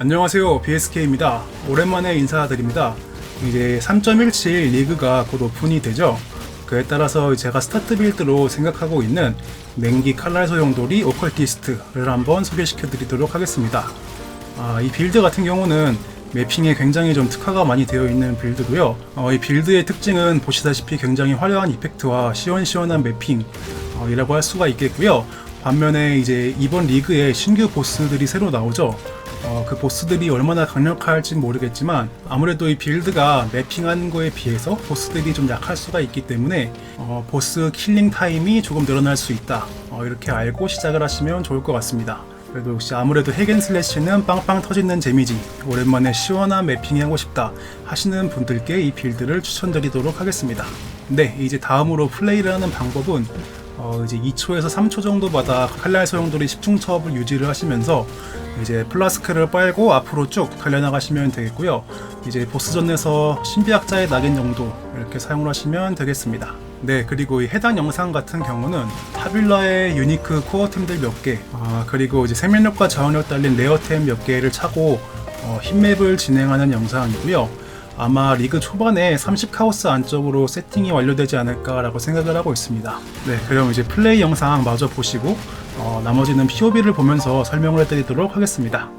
안녕하세요. BSK입니다. 오랜만에 인사드립니다. 이제 3.17 리그가 곧 오픈이 되죠. 그에 따라서 제가 스타트 빌드로 생각하고 있는 냉기 칼날 소용돌이 오컬티스트를 한번 소개시켜 드리도록 하겠습니다. 아, 이 빌드 같은 경우는 매핑에 굉장히 좀 특화가 많이 되어 있는 빌드고요. 어, 이 빌드의 특징은 보시다시피 굉장히 화려한 이펙트와 시원시원한 매핑이라고 할 수가 있겠고요. 반면에 이제 이번 리그에 신규 보스들이 새로 나오죠. 어, 그 보스들이 얼마나 강력할지 모르겠지만 아무래도 이 빌드가 매핑한 거에 비해서 보스들이 좀 약할 수가 있기 때문에 어, 보스 킬링 타임이 조금 늘어날 수 있다. 어, 이렇게 알고 시작을 하시면 좋을 것 같습니다. 그래도 역시 아무래도 핵앤슬래시는 빵빵 터지는 재미지 오랜만에 시원한 매핑이 하고 싶다 하시는 분들께 이 빌드를 추천드리도록 하겠습니다. 네, 이제 다음으로 플레이를 하는 방법은 어, 이제 2초에서 3초 정도마다 칼날 소용돌이 10중첩을 유지를 하시면서 이제 플라스크를 빨고 앞으로 쭉 달려나가시면 되겠고요. 이제 보스전에서 신비학자의 낙인 정도 이렇게 사용을 하시면 되겠습니다. 네, 그리고 이 해당 영상 같은 경우는 타빌라의 유니크 코어템들 몇 개, 아, 그리고 이제 생명력과 저항력 달린 레어템 몇 개를 차고 어, 힙맵을 진행하는 영상이고요. 아마 리그 초반에 30카오스 안쪽으로 세팅이 완료되지 않을까라고 생각을 하고 있습니다. 네, 그럼 이제 플레이 영상 마저 보시고 어, 나머지는 POB를 보면서 설명을 해드리도록 하겠습니다.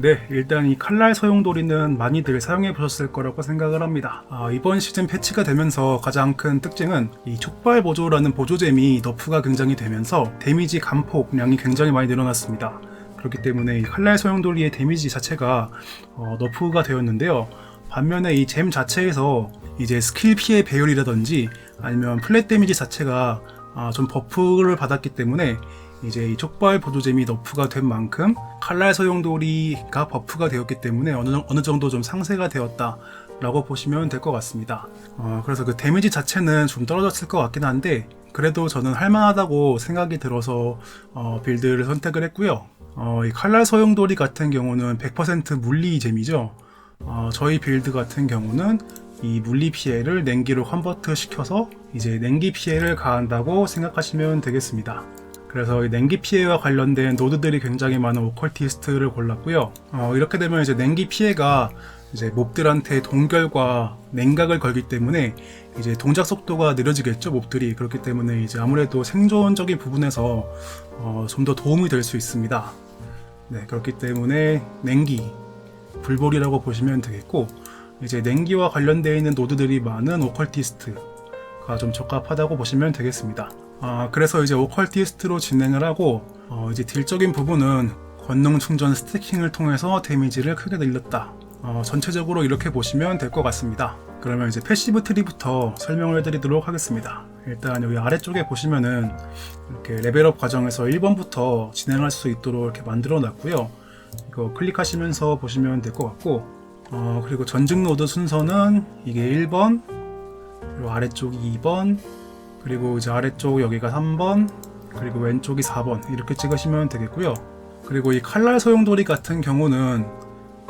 네, 일단 이 칼날 소용돌이는 많이들 사용해 보셨을 거라고 생각을 합니다. 아, 이번 시즌 패치가 되면서 가장 큰 특징은 이 촉발 보조라는 보조잼이 너프가 굉장히 되면서 데미지 감폭량이 굉장히 많이 늘어났습니다. 그렇기 때문에 이 칼날 소용돌이의 데미지 자체가 어, 너프가 되었는데요. 반면에 이 잼 자체에서 이제 스킬 피해 배율이라든지 아니면 플랫 데미지 자체가 아, 좀 버프를 받았기 때문에 이제 이 촉발 보조잼이 너프가 된 만큼 칼날 소용돌이가 버프가 되었기 때문에 어느, 어느 정도 좀 상세가 되었다 라고 보시면 될 것 같습니다. 어, 그래서 그 데미지 자체는 좀 떨어졌을 것 같긴 한데 그래도 저는 할만하다고 생각이 들어서 어, 빌드를 선택을 했고요. 어, 이 칼날 소용돌이 같은 경우는 100% 물리 잼이죠. 어, 저희 빌드 같은 경우는 이 물리 피해를 냉기로 컨버트 시켜서 이제 냉기 피해를 가한다고 생각하시면 되겠습니다. 그래서 이 냉기 피해와 관련된 노드들이 굉장히 많은 오컬티스트를 골랐고요. 어, 이렇게 되면 이제 냉기 피해가 이제 몹들한테 동결과 냉각을 걸기 때문에 이제 동작 속도가 느려지겠죠 몹들이 그렇기 때문에 이제 아무래도 생존적인 부분에서 어, 좀 더 도움이 될 수 있습니다. 네 그렇기 때문에 냉기 불볼이라고 보시면 되겠고 이제 냉기와 관련되어 있는 노드들이 많은 오컬티스트가 좀 적합하다고 보시면 되겠습니다. 아, 그래서 이제 오컬티스트로 진행을 하고 어, 이제 딜적인 부분은 권능 충전 스태킹을 통해서 데미지를 크게 늘렸다. 어, 전체적으로 이렇게 보시면 될 것 같습니다. 그러면 이제 패시브 트리부터 설명을 해드리도록 하겠습니다. 일단 여기 아래쪽에 보시면은 이렇게 레벨업 과정에서 1번부터 진행할 수 있도록 이렇게 만들어 놨고요. 이거 클릭하시면서 보시면 될 것 같고, 어, 그리고 전직 노드 순서는 이게 1번, 그리고 아래쪽이 2번, 그리고 이제 아래쪽 여기가 3번 그리고 왼쪽이 4번 이렇게 찍으시면 되겠고요. 그리고 이 칼날 소용돌이 같은 경우는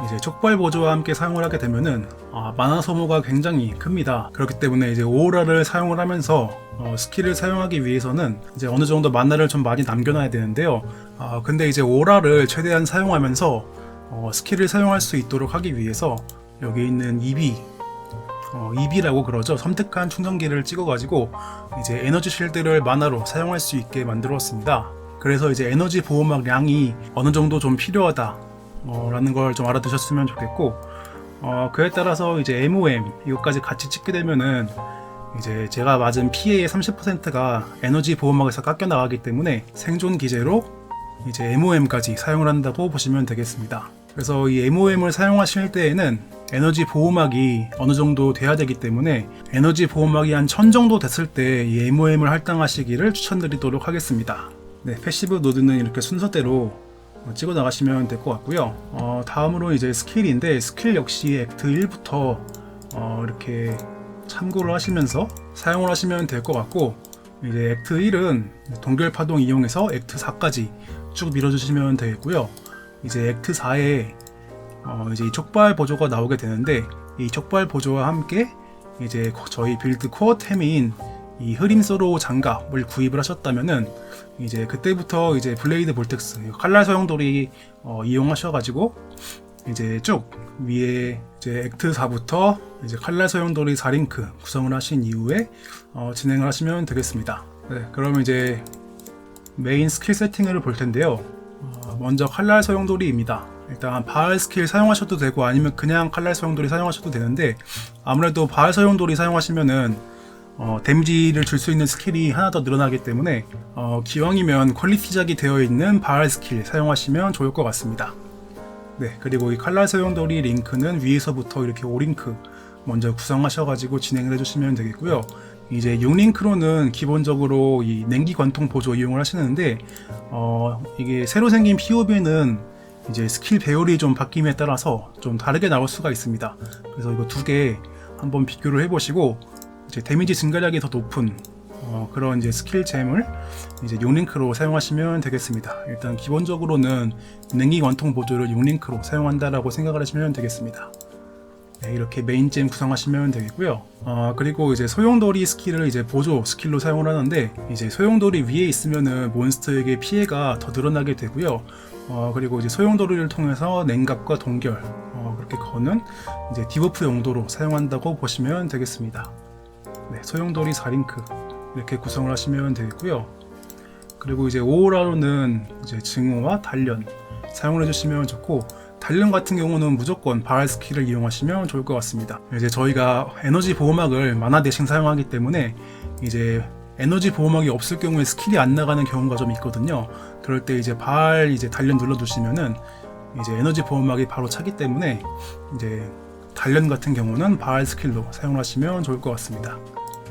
이제 촉발 보조와 함께 사용을 하게 되면은 아, 만화 소모가 굉장히 큽니다. 그렇기 때문에 이제 오라를 사용을 하면서 어, 스킬을 사용하기 위해서는 이제 어느 정도 만화를 좀 많이 남겨놔야 되는데요. 아, 근데 이제 오라를 최대한 사용하면서 어, 스킬을 사용할 수 있도록 하기 위해서 여기 있는 EB 어, EB라고 그러죠. 섬뜩한 충전기를 찍어가지고 이제 에너지 쉴드를 만화로 사용할 수 있게 만들었습니다. 그래서 이제 에너지 보호막 량이 어느 정도 좀 필요하다. 어, 라는 걸 좀 알아두셨으면 좋겠고, 어, 그에 따라서 이제 MOM 이것까지 같이 찍게 되면은 이제 제가 맞은 피해의 30%가 에너지 보호막에서 깎여 나가기 때문에 생존 기제로 이제 MOM까지 사용을 한다고 보시면 되겠습니다. 그래서 이 MOM을 사용하실 때에는 에너지 보호막이 어느 정도 돼야 되기 때문에 에너지 보호막이 한 1000 정도 됐을 때 이 MOM을 할당하시기를 추천드리도록 하겠습니다. 네, 패시브 노드는 이렇게 순서대로 어, 찍어 나가시면 될 것 같고요. 어, 다음으로 이제 스킬인데 스킬 역시 액트 1부터 어, 이렇게 참고를 하시면서 사용을 하시면 될 것 같고 이제 액트 1은 동결 파동 이용해서 액트 4까지 쭉 밀어주시면 되겠고요. 이제 액트 4에 어, 이제 이 촉발 보조가 나오게 되는데 이 촉발 보조와 함께 이제 저희 빌드 코어 템인 이 흐림 소로 장갑을 구입을 하셨다면은 이제 그때부터 이제 블레이드 볼텍스 칼날 소용돌이 어, 이용하셔가지고 이제 쭉 위에 이제 액트 4부터 이제 칼날 소용돌이 4링크 구성을 하신 이후에 어, 진행을 하시면 되겠습니다. 네, 그러면 이제 메인 스킬 세팅을 볼 텐데요. 어, 먼저 칼날 소용돌이입니다. 일단 바알 스킬 사용하셔도 되고 아니면 그냥 칼날 소용돌이 사용하셔도 되는데 아무래도 바알 소용돌이 사용하시면은 어, 데미지를 줄 수 있는 스킬이 하나 더 늘어나기 때문에 어, 기왕이면 퀄리티작이 되어 있는 바알 스킬 사용하시면 좋을 것 같습니다. 네, 그리고 이 칼날 소용돌이 링크는 위에서부터 이렇게 5링크 먼저 구성하셔가지고 진행을 해주시면 되겠고요. 이제 6링크로는 기본적으로 이 냉기 관통 보조 이용을 하시는데 어, 이게 새로 생긴 POB는 이제 스킬 배열이 좀 바뀜에 따라서 좀 다르게 나올 수가 있습니다. 그래서 이거 두 개 한번 비교를 해보시고 이제 데미지 증가량이 더 높은 어, 그런 이제 스킬 잼을 이제 6링크로 사용하시면 되겠습니다. 일단 기본적으로는 냉기 관통 보조를 6링크로 사용한다라고 생각을 하시면 되겠습니다. 네, 이렇게 메인잼 구성하시면 되겠고요. 어, 그리고 이제 소용돌이 스킬을 이제 보조 스킬로 사용을 하는데 이제 소용돌이 위에 있으면은 몬스터에게 피해가 더 늘어나게 되고요. 어, 그리고 이제 소용돌이를 통해서 냉각과 동결 어, 그렇게 거는 이제 디버프 용도로 사용한다고 보시면 되겠습니다. 네, 소용돌이 4링크 이렇게 구성을 하시면 되겠고요. 그리고 이제 오라로는 이제 증오와 단련 사용을 해주시면 좋고 단련 같은 경우는 무조건 바알 스킬을 이용하시면 좋을 것 같습니다. 이제 저희가 에너지 보호막을 만화 대신 사용하기 때문에 이제 에너지 보호막이 없을 경우에 스킬이 안 나가는 경우가 좀 있거든요. 그럴 때 이제 바알 이제 단련 눌러두시면은 이제 에너지 보호막이 바로 차기 때문에 이제 단련 같은 경우는 바알 스킬로 사용하시면 좋을 것 같습니다.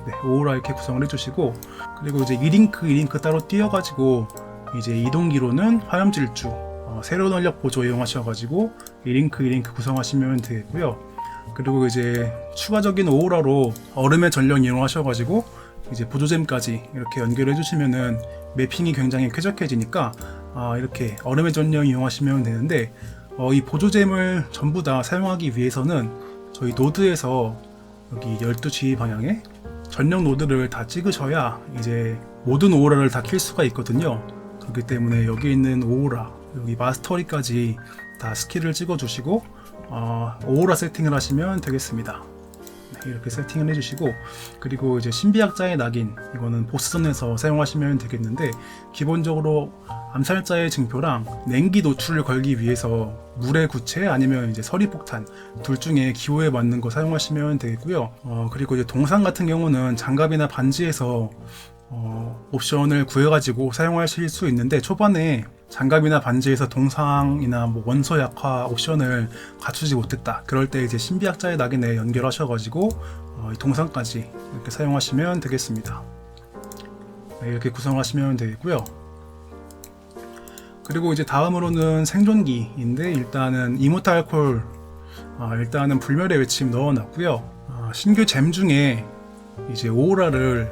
네, 오라 이렇게 구성을 해주시고 그리고 이제 2링크 2링크 따로 띄어가지고 이제 이동기로는 화염질주 어, 새로운 원력 보조 이용하셔가지고 2링크 2링크 구성하시면 되겠고요. 그리고 이제 추가적인 오라로 얼음의 전령 이용하셔가지고 이제 보조잼까지 이렇게 연결해 주시면은 매핑이 굉장히 쾌적해지니까 아, 이렇게 얼음의 전령 이용하시면 되는데 어, 이 보조잼을 전부 다 사용하기 위해서는 저희 노드에서 여기 12시 방향에 전용 노드를 다 찍으셔야 이제 모든 오라를 다 킬 수가 있거든요. 그렇기 때문에 여기 있는 오라, 여기 마스터리까지 다 스킬을 찍어주시고 어, 오라 세팅을 하시면 되겠습니다. 네, 이렇게 세팅을 해주시고 그리고 이제 신비학자의 낙인 이거는 보스전에서 사용하시면 되겠는데 기본적으로 암살자의 증표랑 냉기 노출을 걸기 위해서 물의 구체 아니면 이제 서리폭탄 둘 중에 기호에 맞는 거 사용하시면 되겠고요. 어, 그리고 이제 동상 같은 경우는 장갑이나 반지에서 어, 옵션을 구해가지고 사용하실 수 있는데 초반에 장갑이나 반지에서 동상이나 뭐 원소 약화 옵션을 갖추지 못했다. 그럴 때 이제 신비학자의 낙인에 연결하셔가지고 어, 이 동상까지 이렇게 사용하시면 되겠습니다. 네, 이렇게 구성하시면 되겠고요. 그리고 이제 다음으로는 생존기인데 일단은 이모탈콜 아, 일단은 불멸의 외침 넣어놨고요. 아, 신규 잼 중에 이제 오라를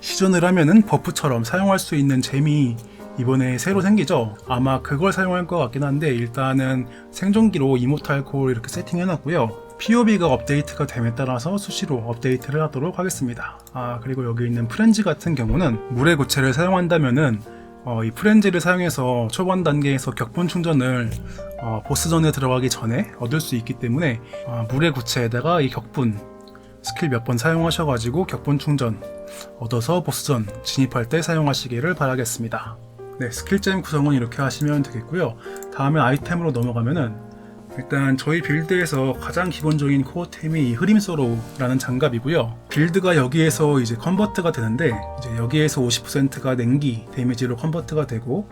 시전을 하면은 버프처럼 사용할 수 있는 잼이 이번에 새로 생기죠. 아마 그걸 사용할 것 같긴 한데 일단은 생존기로 이모탈 콜 이렇게 세팅해놨고요. POB가 업데이트가 됨에 따라서 수시로 업데이트를 하도록 하겠습니다. 아 그리고 여기 있는 프렌즈 같은 경우는 물의 고체를 사용한다면은 어, 이 프렌즈를 사용해서 초반 단계에서 격분 충전을 어, 보스전에 들어가기 전에 얻을 수 있기 때문에 어, 물의 구체에다가 이 격분 스킬 몇 번 사용하셔가지고 격분 충전 얻어서 보스전 진입할 때 사용하시기를 바라겠습니다. 네, 스킬잼 구성은 이렇게 하시면 되겠고요. 다음에 아이템으로 넘어가면은 일단 저희 빌드에서 가장 기본적인 코어템이 이 흐림소로우라는 장갑이고요. 빌드가 여기에서 이제 컨버트가 되는데 이제 여기에서 50%가 냉기 데미지로 컨버트가 되고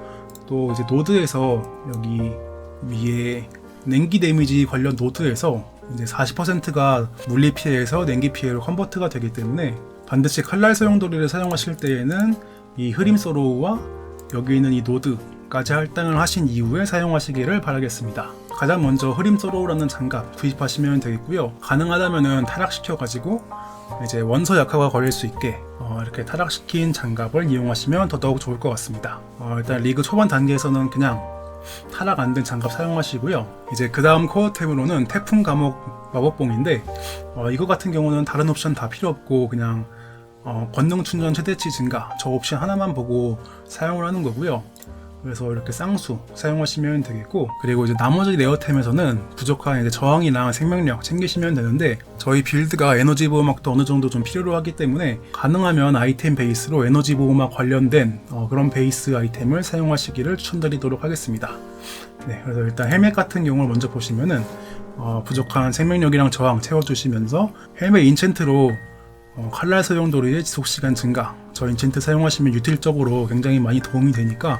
또 이제 노드에서 여기 위에 냉기 데미지 관련 노드에서 이제 40%가 물리 피해에서 냉기 피해로 컨버트가 되기 때문에 반드시 칼날 소용돌이를 사용하실 때에는 이 흐림소로우와 여기 있는 이 노드가 장갑까지 할당을 하신 이후에 사용하시기를 바라겠습니다. 가장 먼저 흐림 서로우라는 장갑 구입하시면 되겠고요. 가능하다면 타락시켜가지고 이제 원소 약화가 걸릴 수 있게 어, 이렇게 타락시킨 장갑을 이용하시면 더더욱 좋을 것 같습니다. 어, 일단 리그 초반 단계에서는 그냥 타락 안 된 장갑 사용하시고요. 이제 그 다음 코어 탭으로는 태풍 감옥 마법봉인데 어, 이거 같은 경우는 다른 옵션 다 필요 없고 그냥 어, 권능 충전 최대치 증가 저 옵션 하나만 보고 사용을 하는 거고요. 그래서 이렇게 쌍수 사용하시면 되겠고 그리고 이제 나머지 레어템에서는 부족한 이제 저항이랑 생명력 챙기시면 되는데 저희 빌드가 에너지 보호막도 어느 정도 좀 필요로 하기 때문에 가능하면 아이템 베이스로 에너지 보호막 관련된 어, 그런 베이스 아이템을 사용하시기를 추천드리도록 하겠습니다. 네, 그래서 일단 헬멧 같은 경우를 먼저 보시면은 어, 부족한 생명력이랑 저항 채워주시면서 헬멧 인챈트로 어, 칼날 소용 도리의 지속시간 증가 저 인챈트 사용하시면 유틸적으로 굉장히 많이 도움이 되니까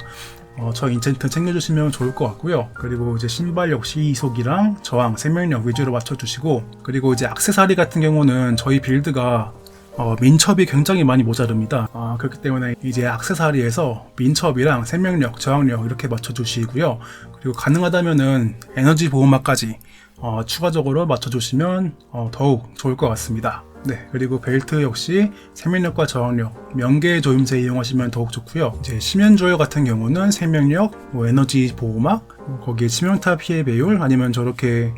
어, 저 인챈트 챙겨주시면 좋을 것 같고요. 그리고 이제 신발 역시 이속이랑 저항, 생명력 위주로 맞춰주시고 그리고 이제 악세사리 같은 경우는 저희 빌드가 어, 민첩이 굉장히 많이 모자릅니다. 아, 그렇기 때문에 이제 악세사리에서 민첩이랑 생명력, 저항력 이렇게 맞춰주시고요. 그리고 가능하다면은 에너지 보호막까지 어, 추가적으로 맞춰주시면 어, 더욱 좋을 것 같습니다. 네, 그리고 벨트 역시 생명력과 저항력, 명계 조임새 이용하시면 더욱 좋고요. 이제 심연 조여 같은 경우는 생명력, 뭐 에너지 보호막, 뭐 거기에 치명타 피해 배율, 아니면 저렇게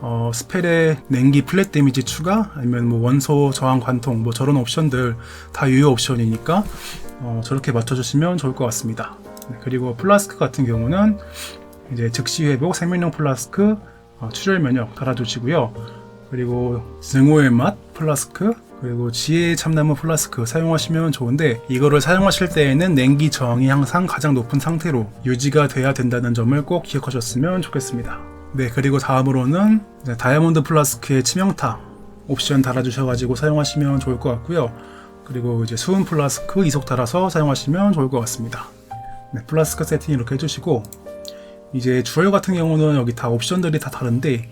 어, 스펠의 냉기 플랫 데미지 추가, 아니면 뭐 원소 저항 관통, 뭐 저런 옵션들 다 유효 옵션이니까 어, 저렇게 맞춰주시면 좋을 것 같습니다. 네, 그리고 플라스크 같은 경우는 이제 즉시 회복 생명력 플라스크, 어, 출혈 면역 달아주시고요. 그리고 증오의 맛 플라스크 그리고 지혜 참나무 플라스크 사용하시면 좋은데 이거를 사용하실 때에는 냉기 저항이 항상 가장 높은 상태로 유지가 돼야 된다는 점을 꼭 기억하셨으면 좋겠습니다. 네 그리고 다음으로는 다이아몬드 플라스크의 치명타 옵션 달아주셔가지고 사용하시면 좋을 것 같고요. 그리고 이제 수은 플라스크 이속 달아서 사용하시면 좋을 것 같습니다. 네, 플라스크 세팅 이렇게 해주시고 이제 주얼 같은 경우는 여기 다 옵션들이 다 다른데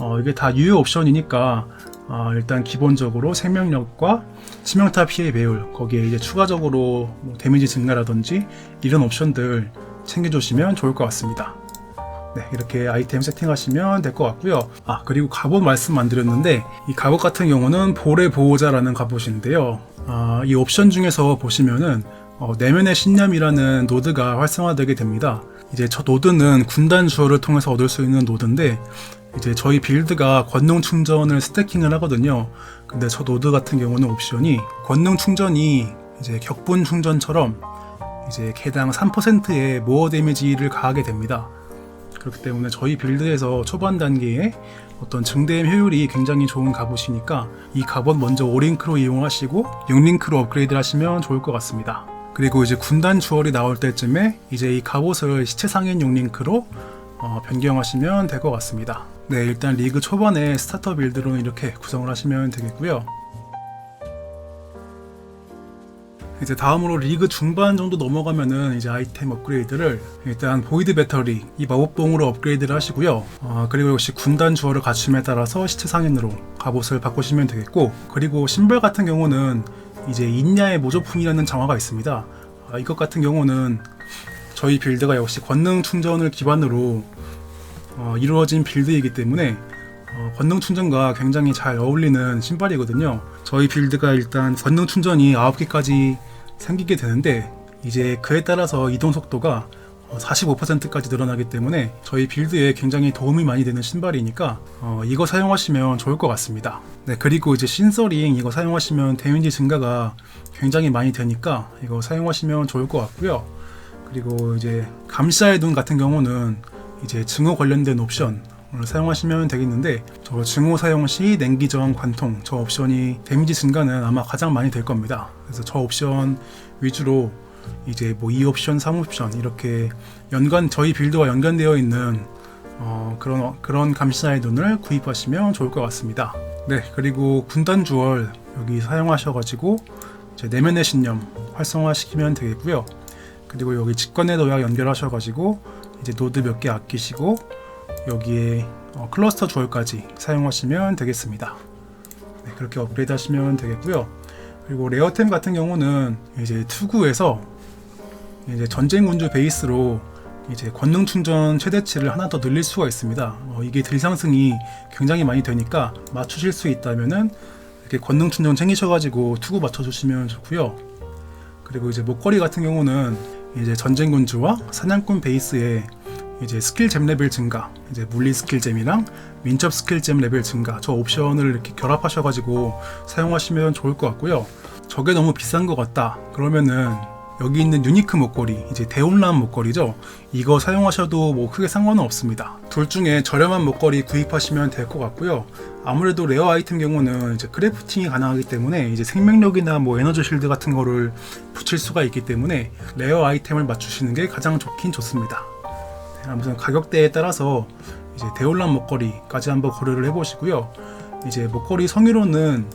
어, 이게 다 유효 옵션이니까 어, 일단 기본적으로 생명력과 치명타 피해 배율 거기에 이제 추가적으로 뭐 데미지 증가라든지 이런 옵션들 챙겨주시면 좋을 것 같습니다. 네, 이렇게 아이템 세팅하시면 될 것 같고요. 아, 그리고 갑옷 말씀 안 드렸는데 이 갑옷 같은 경우는 볼의 보호자라는 갑옷인데요. 아, 이 옵션 중에서 보시면은 어, 내면의 신념이라는 노드가 활성화되게 됩니다. 이제 저 노드는 군단 주어를 통해서 얻을 수 있는 노드인데 이제 저희 빌드가 권능 충전을 스태킹을 하거든요. 근데 저 노드 같은 경우는 옵션이 권능 충전이 이제 격분 충전처럼 이제 개당 3%의 모어 데미지를 가하게 됩니다. 그렇기 때문에 저희 빌드에서 초반 단계에 어떤 증대임 효율이 굉장히 좋은 갑옷이니까 이 갑옷 먼저 5링크로 이용하시고 6링크로 업그레이드 하시면 좋을 것 같습니다. 그리고 이제 군단 주얼이 나올 때쯤에 이제 이 갑옷을 시체 상인 6링크로 어, 변경하시면 될 것 같습니다. 네, 일단 리그 초반에 스타터 빌드로 이렇게 구성을 하시면 되겠고요. 이제 다음으로 리그 중반 정도 넘어가면은 이제 아이템 업그레이드를 일단 보이드 배터리 이 마법봉으로 업그레이드를 하시고요. 어, 그리고 역시 군단 주얼을 갖춤에 따라서 시체 상인으로 갑옷을 바꾸시면 되겠고 그리고 신발 같은 경우는 이제 인야의 모조품이라는 장화가 있습니다. 아, 이것 같은 경우는 저희 빌드가 역시 권능 충전을 기반으로 어, 이루어진 빌드이기 때문에 어, 권능 충전과 굉장히 잘 어울리는 신발이거든요. 저희 빌드가 일단 권능 충전이 9개까지 생기게 되는데 이제 그에 따라서 이동 속도가 45%까지 늘어나기 때문에 저희 빌드에 굉장히 도움이 많이 되는 신발이니까 어, 이거 사용하시면 좋을 것 같습니다. 네 그리고 이제 신서링 이거 사용하시면 데미지 증가가 굉장히 많이 되니까 이거 사용하시면 좋을 것 같고요. 그리고 이제 감시자의 눈 같은 경우는 이제 증오 관련된 옵션 을 사용하시면 되겠는데 저 증오 사용 시 냉기 저항 관통 저 옵션이 데미지 증가는 아마 가장 많이 될 겁니다. 그래서 저 옵션 위주로 이제 뭐 2옵션, 3옵션 이렇게 연관 저희 빌드와 연관되어 있는 어, 그런 그런 감시자의 눈을 구입하시면 좋을 것 같습니다. 네 그리고 군단 주얼 여기 사용하셔가지고 내면의 신념 활성화시키면 되겠고요. 그리고 여기 직관의 도약 연결하셔가지고 이제 노드 몇 개 아끼시고 여기에 어, 클러스터 주얼까지 사용하시면 되겠습니다. 네, 그렇게 업그레이드 하시면 되겠고요. 그리고 레어템 같은 경우는 이제 투구에서 이제 전쟁 군주 베이스로 이제 권능 충전 최대치를 하나 더 늘릴 수가 있습니다. 어, 이게 딜 상승이 굉장히 많이 되니까 맞추실 수 있다면은 이렇게 권능 충전 챙기셔가지고 투구 맞춰주시면 좋고요. 그리고 이제 목걸이 같은 경우는 이제 전쟁 군주와 사냥꾼 베이스에 이제 스킬 잼 레벨 증가, 이제 물리 스킬 잼이랑 민첩 스킬 잼 레벨 증가 저 옵션을 이렇게 결합하셔가지고 사용하시면 좋을 것 같고요. 저게 너무 비싼 것 같다. 그러면은 여기 있는 유니크 목걸이, 이제 대혼란 목걸이죠. 이거 사용하셔도 뭐 크게 상관은 없습니다. 둘 중에 저렴한 목걸이 구입하시면 될 것 같고요. 아무래도 레어 아이템 경우는 이제 크래프팅이 가능하기 때문에 이제 생명력이나 뭐 에너지 실드 같은 거를 붙일 수가 있기 때문에 레어 아이템을 맞추시는 게 가장 좋긴 좋습니다. 네, 아무튼 가격대에 따라서 이제 대혼란 목걸이까지 한번 고려를 해보시고요. 이제 목걸이 성의로는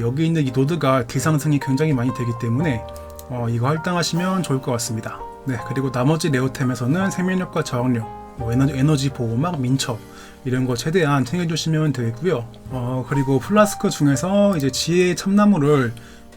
여기 있는 이 노드가 딜 상승이 굉장히 많이 되기 때문에 어, 이거 할당하시면 좋을 것 같습니다. 네, 그리고 나머지 레오템에서는 생명력과 저항력, 뭐 에너지, 에너지 보호막, 민첩 이런 거 최대한 챙겨주시면 되겠고요. 어, 그리고 플라스크 중에서 이제 지혜의 참나무를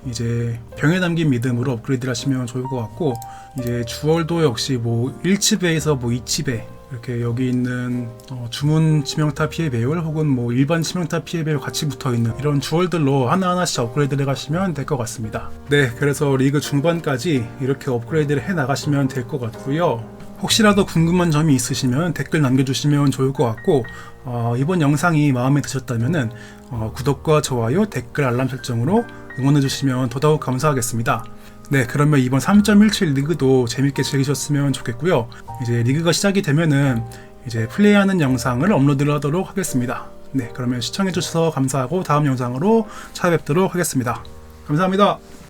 이제 병에 담긴 믿음으로 업그레이드를 하시면 좋을 것 같고 이제 주얼도 역시 뭐 1칩에서 뭐 2칩에 이렇게 여기 있는 어, 주문 치명타 피해 배율 혹은 뭐 일반 치명타 피해 배율 같이 붙어 있는 이런 주얼들로 하나하나씩 업그레이드를 하시면 될 것 같습니다. 네, 그래서 리그 중반까지 이렇게 업그레이드를 해 나가시면 될 것 같고요. 혹시라도 궁금한 점이 있으시면 댓글 남겨주시면 좋을 것 같고 어, 이번 영상이 마음에 드셨다면 어, 구독과 좋아요, 댓글 알람 설정으로 응원해주시면 더더욱 감사하겠습니다. 네, 그러면 이번 3.17 리그도 재밌게 즐기셨으면 좋겠고요. 이제 리그가 시작이 되면은 이제 플레이하는 영상을 업로드를 하도록 하겠습니다. 네, 그러면 시청해주셔서 감사하고 다음 영상으로 찾아뵙도록 하겠습니다. 감사합니다.